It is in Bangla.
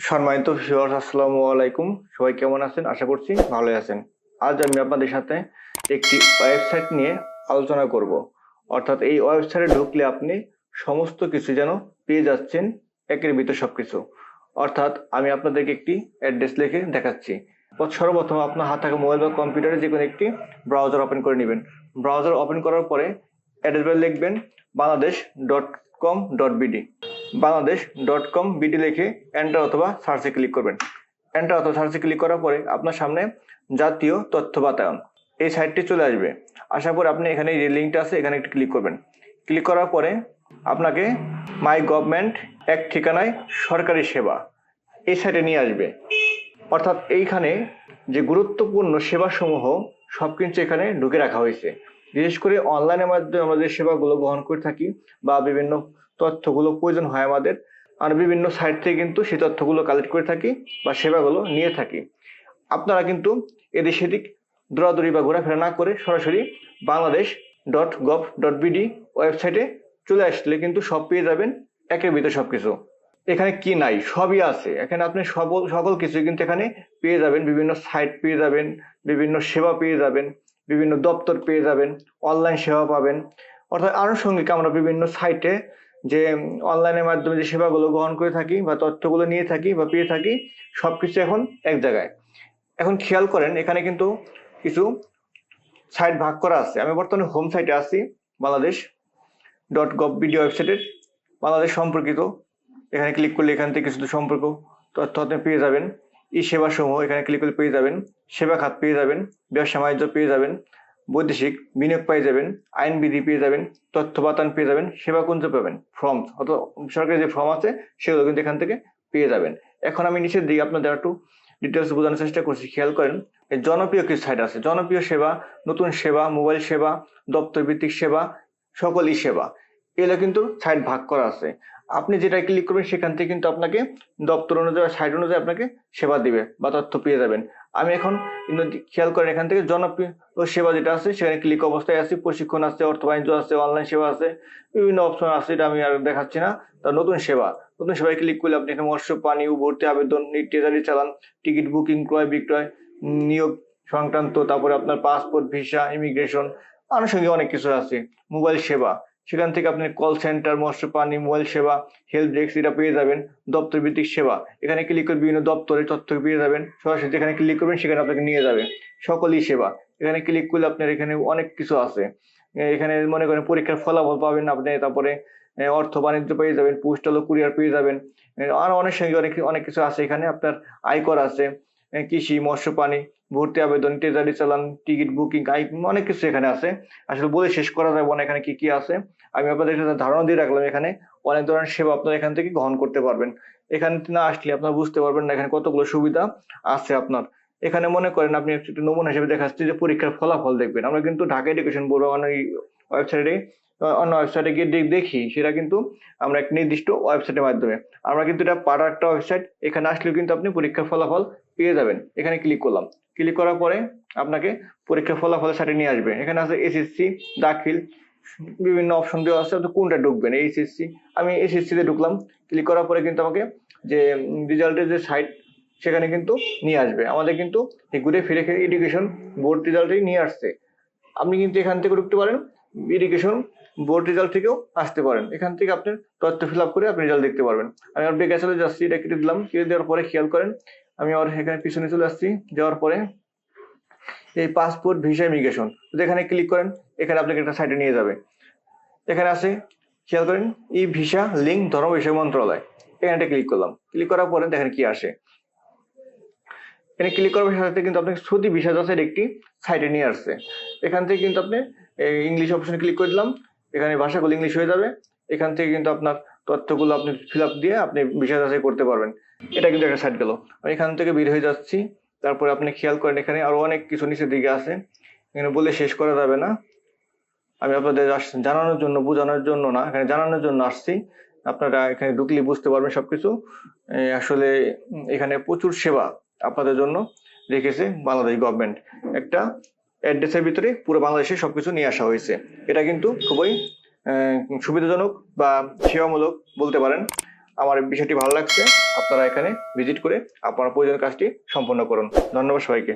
সম্মানিত ভিউয়ার্স, আসসালামু আলাইকুম। সবাই কেমন আছেন? আশা করছি ভালোই আছেন। আজ আমি আপনাদের সাথে একটি ওয়েবসাইট নিয়ে আলোচনা করব। অর্থাৎ এই ওয়েবসাইটে ঢুকলে আপনি সমস্ত কিছু যেন পেয়ে যাচ্ছেন, একের ভিতর সবকিছু। অর্থাৎ আমি আপনাদেরকে একটি অ্যাড্রেস লিখে দেখাচ্ছি। প্রথ- সর্বপ্রথম আপনার হাত থাকা মোবাইল বা কম্পিউটারে যে কোনো একটি ব্রাউজার ওপেন করে নেবেন। ব্রাউজার ওপেন করার পরে অ্যাড্রেস লিখবেন Bangladesh dot com dot BD. Bangladesh dot com BD লিখে এন্টার অথবা সার্চে ক্লিক করবেন। এন্টার অথবা সার্চে ক্লিক করার পরে আপনার সামনে জাতীয় তথ্য বাতায়ন এই সাইটটি চলে আসবে। আসার পর আপনি এখানে যে লিঙ্কটা আছে, এখানে একটি ক্লিক করবেন। ক্লিক করার পরে আপনাকে মাই গভর্নমেন্ট এক ঠিকানায় সরকারি সেবা এই সাইটে নিয়ে আসবে। অর্থাৎ এইখানে যে গুরুত্বপূর্ণ সেবাসমূহ সব কিছু এখানে ঢুকে রাখা হয়েছে। বিশেষ করে অনলাইনের মাধ্যমে আমরা যে সেবাগুলো গ্রহণ করে থাকি বা বিভিন্ন তথ্যগুলো প্রয়োজন হয় আমাদের। আর বিভিন্ন সাইট থেকে কিন্তু সেই তথ্যগুলো কালেক্ট করে থাকি বা সেবাগুলো নিয়ে থাকি। আপনারা কিন্তু এদিক সেদিক দৌড়াদৌড়ি বা ঘোরাফেরা না করে সরাসরি Bangladesh dot gov dot BD ওয়েবসাইটে চলে আসলে কিন্তু সব পেয়ে যাবেন একের ভিতরে সব কিছু এখানে কি নাই? সবই আছে। এখানে আপনি সকল সকল কিছু কিন্তু এখানে পেয়ে যাবেন। বিভিন্ন সাইট পেয়ে যাবেন, বিভিন্ন সেবা পেয়ে যাবেন, বিভিন্ন দপ্তর পেয়ে যাবেন অনলাইন সেবা পাবেন। অর্থাৎ আনুষঙ্গিক আমরা বিভিন্ন সাইটে যে অনলাইনের মাধ্যমে যে সেবাগুলো গ্রহণ করে থাকি বা তথ্যগুলো নিয়ে থাকি বা পেয়ে থাকি, সবকিছু এখন এক জায়গায়। এখন খেয়াল করেন, এখানে কিন্তু কিছু সাইট ভাগ করা আছে। আমি বর্তমানে হোম সাইটে আছি, বাংলাদেশ ডট গভ বিডি ওয়েবসাইটের বাংলাদেশ সম্পর্কিত, এখানে ক্লিক করলে এখান থেকে কিছু সম্পর্ক, তথ্য আপনি পেয়ে যাবেন। ই সেবা সমূহ এখানে ক্লিক করলে পেয়ে যাবেন। সেবা খাত পেয়ে যাবেন। ব্যবসা বাণিজ্য পেয়ে যাবেন। বৈদেশিক বিনিয়োগ পেয়ে যাবেন আইন বিধি পেয়ে যাবেন তথ্য বাতায়ন পেয়ে যাবেন সেবা কুঞ্জ পাবেন ফর্ম অথবা সরকারি যে ফর্ম আছে, সেগুলো কিন্তু এখান থেকে পেয়ে যাবেন। এখন আমি নিচের দিকে আপনাদের একটু ডিটেলস বোঝানোর চেষ্টা করছি, খেয়াল করেন জনপ্রিয় কিছু সাইট আছে, জনপ্রিয় সেবা, নতুন সেবা মোবাইল সেবা দপ্তর ভিত্তিক সেবা, সকলই সেবা, এগুলো কিন্তু সাইট ভাগ করা আছে। আপনি যেটা ক্লিক করবেন, সেখান থেকে কিন্তু আপনাকে দপ্তর অনুযায়ী সাইট অনুযায়ী আপনাকে সেবা দিবে বা তথ্য পেয়ে যাবেন। আমি এখন খেয়াল করেন, এখান থেকে জনপ্রিয় সেবা যেটা আছে, সেখানে ক্লিক অবস্থায় আছে, প্রশিক্ষণ আছে অর্থ বাণিজ্য আছে অনলাইন সেবা আছে, বিভিন্ন অপশন আছে, এটা আমি আর দেখাচ্ছি না। তার নতুন সেবা, নতুন সেবায় ক্লিক করলে আপনি এখানে মৎস্য, পানি ভর্তি আবেদন ট্রেজারি চালান টিকিট বুকিং ক্রয় বিক্রয়, নিয়োগ সংক্রান্ত, তারপরে আপনার পাসপোর্ট ভিসা ইমিগ্রেশন আনুষঙ্গিক অনেক কিছু আছে মোবাইল সেবা। সেখান থেকে আপনি কল সেন্টার মৎস্য পানি মোবাইল সেবা হেল্প ডেস্ক এটা পেয়ে যাবেন। দপ্তর ভিত্তিক সেবা। এখানে ক্লিক করে বিভিন্ন দপ্তরের তথ্য পেয়ে যাবেন। সরাসরি যেখানে ক্লিক করবেন, সেখানে আপনাকে নিয়ে যাবে। সকলই সেবা। এখানে ক্লিক করলে আপনার এখানে অনেক কিছু আছে। এখানে মনে করেন পরীক্ষার ফলাফল পাবেন আপনি, তারপরে অর্থ বাণিজ্য পেয়ে যাবেন পোস্টাল ও কুরিয়ার পেয়ে যাবেন। আরও অনেক সঙ্গে অনেক অনেক কিছু আছে এখানে। আপনার আয়কর আছে। কৃষি মৎস্য পানি ভর্তি আবেদন ট্রেজারি চালান টিকিট বুকিং অনেক কিছু এখানে আছে। আসলে বলে শেষ করা যাবে না, এখানে কি কি আছে? আমি আপনাদের সাথে ধারণা দিয়ে রাখলাম, এখানে অনেক ধরনের সেবা আপনারা এখান থেকে গ্রহণ করতে পারবেন। এখানে না আসলে আপনারা বুঝতে পারবেন না, এখানে কতগুলো সুবিধা আছে আপনার। এখানে মনে করেন আপনি একটু নমুনা হিসেবে দেখাচ্ছি যে পরীক্ষার ফলাফল দেখবেন। আমরা কিন্তু ঢাকা এডুকেশন বোর্ড ওয়েবসাইটে অন্য ওয়েবসাইটে গিয়ে দেখি, সেটা কিন্তু আমরা এক নির্দিষ্ট ওয়েবসাইটের মাধ্যমে। আমরা কিন্তু এটা পাড়া একটা ওয়েবসাইট এখানে আসলেও কিন্তু আপনি পরীক্ষার ফলাফল পেয়ে যাবেন। এখানে ক্লিক করলাম। ক্লিক করার পরে আপনাকে পরীক্ষার ফলাফলের সাথে নিয়ে আসবে। এখানে আছে এসএসসি দাখিল, বিভিন্ন অপশন দেওয়া আছে আপনি কোনটা ঢুকবেন? এইচএসসি আমি এসএসসি তে ঢুকলাম। ক্লিক করার পরে কিন্তু আমাকে যে রেজাল্টের যে সাইট সেখানে কিন্তু নিয়ে আসবে। আমাদের কিন্তু ঘুরে ফিরে এডুকেশন বোর্ড রেজাল্টই নিয়ে আসছে। আপনি কিন্তু এখান থেকে ঢুকতে পারেন। এডুকেশন বোর্ড রেজাল্ট থেকেও আসতে পারেন। এখান থেকে আপনি তথ্য ফিল আপ করে আপনি রেজাল্ট দেখতে পারবেন। আমি আর বেগে চলে যাচ্ছি, এটা কেটে দিলাম। কেটে দেওয়ার পরে খেয়াল করেন, আমি আর এখানে পিছনে চলে আসছি। যাওয়ার পরে এই পাসপোর্ট ভিসা ইমিগ্রেশন এখানে ক্লিক করেন, এখানে আপনাকে একটা সাইটে নিয়ে যাবে। এখানে আছে খেয়াল করেন ই ভিসা লিঙ্ক ধর্ম বিষয় মন্ত্রণালয়। এখানে ক্লিক করলাম। ক্লিক করার পরে দেখেন কি আসে। এখানে ক্লিক করার সাথে কিন্তু আপনাকে সৌদি ভিসা যাচাইয়ের একটি সাইটে নিয়ে আসছে। এখান থেকে কিন্তু আপনি ইংলিশ অপশনে ক্লিক করে দিলাম। এখানে ভাষাগুলো ইংলিশ হয়ে যাবে। এখান থেকে কিন্তু আপনার তথ্যগুলো আপনি ফিল আপ দিয়ে আপনি ভিসা যাচাই করতে পারবেন। এটা কিন্তু একটা সাইট গেল। আমি এখান থেকে বের হয়ে যাচ্ছি। তারপরে আপনি খেয়াল করেন এখানে আরও অনেক কিছু নিচের দিকে আছে। এখানে বলে শেষ করা যাবে না। আমি আপনাদের জানানোর জন্য, বোঝানোর জন্য না, এখানে জানানোর জন্য আসছি। আপনারা এখানে ঢুকলে বুঝতে পারবেন সবকিছু। আসলে এখানে প্রচুর সেবা আপনাদের জন্য রেখেছে বাংলাদেশ গভর্নমেন্ট একটা অ্যাড্রেসের ভিতরে পুরো বাংলাদেশে সবকিছু নিয়ে আসা হয়েছে। এটা কিন্তু খুবই সুবিধাজনক বা সেবামূলক বলতে পারেন। আমার বিষয়টি ভালো লাগছে। আপনারা এখানে ভিজিট করে আপনার প্রয়োজনীয় কাজটি সম্পন্ন করুন। ধন্যবাদ সবাইকে।